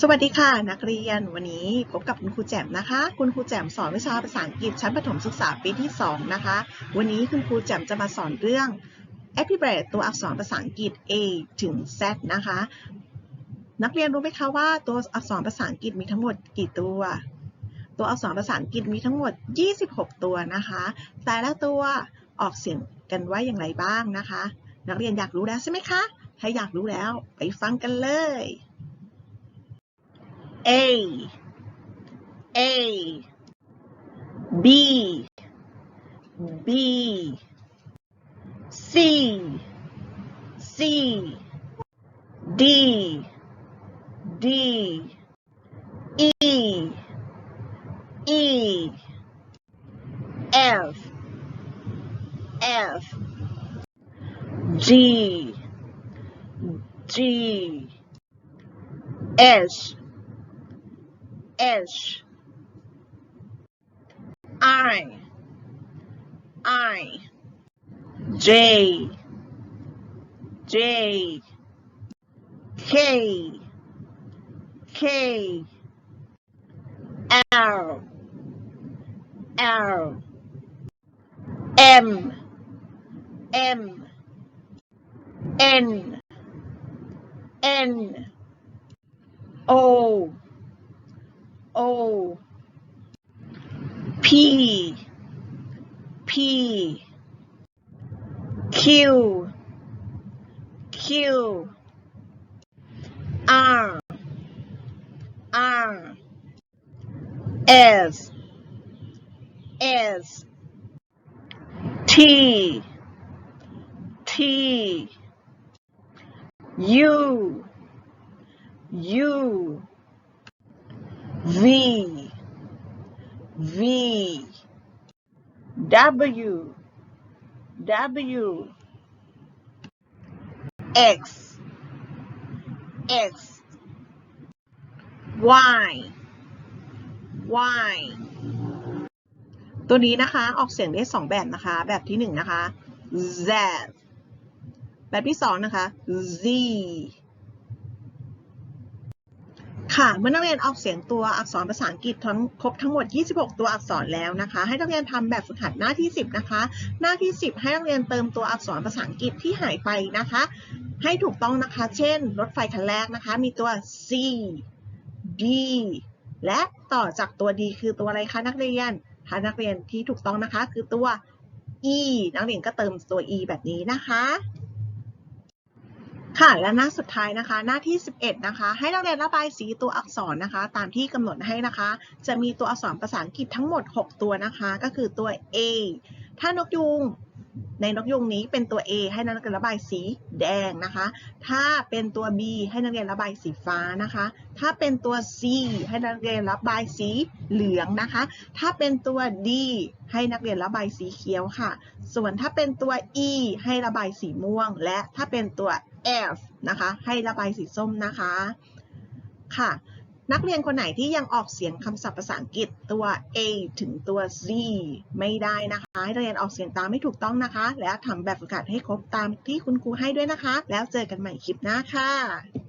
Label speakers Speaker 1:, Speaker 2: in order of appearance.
Speaker 1: สวัสดีค่ะ นักเรียนวันนี้พบกับคุณครูแจ่มนะคะ คุณครูแจ่มสอนวิชาภาษาอังกฤษชั้นประถมศึกษาปีที่ 2 นะคะ วันนี้คุณครูแจ่มจะมาสอนเรื่อง alphabet ตัวอักษรภาษาอังกฤษ A ถึง Z นะคะ นักเรียนรู้ไหมคะว่าตัวอักษรภาษาอังกฤษมีทั้งหมดกี่ตัว ตัวอักษรภาษาอังกฤษมีทั้งหมด 26 ตัวนะคะ แต่ละตัวออกเสียงกันว่าอย่างไรบ้างนะคะ นักเรียนอยากรู้แล้วใช่ไหมคะ ถ้าอยากรู้แล้วไปฟังกันเลย A A B B C C D D E E F F G G H H I. I. J. J. K. K. L. L. M. M. N. N. O O P P Q Q R R S S T T U U V V W W X X Y Y ตัวนี้นะคะ ออกเสียงได้สองแบบนะคะ แบบที่หนึ่งนะคะ Z แบบที่สองนะคะ Z ค่ะ เมื่อนักเรียนออกเสียงตัวอักษรภาษาอังกฤษทั้งครบทั้งหมด 26 ตัวอักษรแล้วนะคะ ให้นักเรียนทำแบบฝึกหัดหน้าที่ 10 นะคะ หน้าที่ 10 ให้นักเรียนเติมตัวอักษรภาษาอังกฤษที่หายไปนะคะ ให้ถูกต้องนะคะ เช่น รถไฟคันแรกนะคะ มีตัว C D และต่อจากตัว D คือตัวอะไรคะนักเรียนถ้านักเรียนที่ถูกต้องนะคะ คือตัว E นักเรียนก็เติมตัว E แบบนี้นะคะ ค่ะ และหน้าสุดท้ายนะคะ หน้าที่ 11 นะคะ ให้นักเรียนระบายสีตัวอักษรนะคะ ตามที่กำหนดให้นะคะ จะมีตัวอักษรภาษาอังกฤษทั้งหมด 6 ตัวนะคะ ก็คือตัว A ถ้านกยุง ในนกยุงนี้เป็นตัว A ให้นักเรียนระบายสีแดงนะคะ ถ้าเป็นตัว B ให้นักเรียนระบายสีฟ้านะคะ ถ้าเป็นตัว C ให้นักเรียนระบายสีเหลืองนะคะ ถ้าเป็นตัว D ให้นักเรียนระบายสีเขียวค่ะ ส่วนถ้าเป็นตัว E ให้ระบายสีม่วง และถ้าเป็นตัว F นะคะ ให้ระบายสีส้มนะคะ ค่ะ นักเรียนคนไหนที่ยังออกเสียงคำศัพท์ภาษาอังกฤษตัว A ถึงตัว Z ไม่ได้นะคะให้เรียนออกเสียงตามให้ถูกต้องนะคะ และทำแบบฝึกหัดให้ครบตามที่คุณครูให้ด้วยนะคะ แล้วเจอกันใหม่คลิปหน้าค่ะ